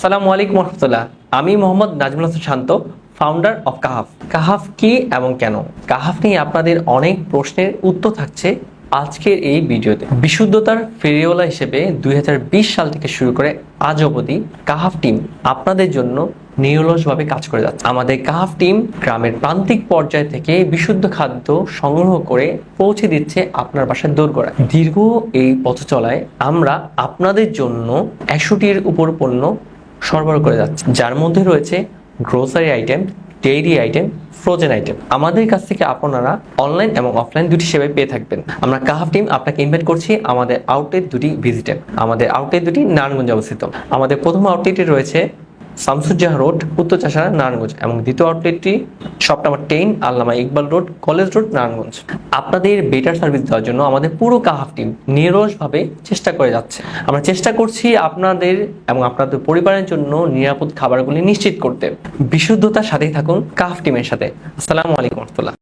আসসালামু আলাইকুম রহমতুল্লাহ আমি মোহাম্মদ নাজমুল হাসান শান্ত ফাউন্ডার অফ কাহাফ কাহাফ কি এবং কেন? কাহাফ নিয়ে আপনাদের অনেক প্রশ্নের উত্তর থাকছে আজকের এই ভিডিওতে। বিশুদ্ধতার ফেরিওয়ালা হিসেবে দুই হাজার বিশ সাল থেকে শুরু করে আজ অবধি কাহাফ টিম আপনাদের জন্য নিরলসভাবে কাজ করে যাচ্ছে। আমাদের কাহাফ টিম গ্রামের প্রান্তিক পর্যায় থেকে বিশুদ্ধ খাদ্য সংগ্রহ করে পৌঁছে দিচ্ছে আপনার বাসায় দোরগোড়ায়। দীর্ঘ এই পথ চলায় আমরা আপনাদের জন্য একশোটির উপর পণ্য সরবরাহ করে যাচ্ছে। যার মধ্যে রয়েছে grocery item dairy item frozen item আমাদের কাছ থেকে আপনারা অনলাইন এবং অফলাইন দুটি সেবাই পেয়ে থাকবেন। আমরা কাহাফ টিম আপনাকে ইনভাইট করছি, আমাদের আউটলেট দুটি ভিজিটে আমাদের আউটলেট দুটি নারায়ণগঞ্জে অবস্থিত। আমাদের প্রথম আউটলেটে রয়েছে শামসুজ্জাহ রোড, উত্তর চাষারা, নারায়ণগঞ্জ এবং দ্বিতীয় আউটলেটটি shop number ten Allama Iqbal road, college road, Narayanganj. আপনাদের বেটার সার্ভিস দেওয়ার জন্য আমাদের পুরো কাহাফ টিম নিরসভাবে চেষ্টা করে যাচ্ছে। আমরা চেষ্টা করছি আপনাদের এবং আপনাদের পরিবারের জন্য নিরাপদ খাবারগুলি নিশ্চিত করতে। বিশুদ্ধতার সাথেই থাকুন কাহাফ টিমের সাথে। আসসালামু আলাইকুম রহমতুল্লাহ।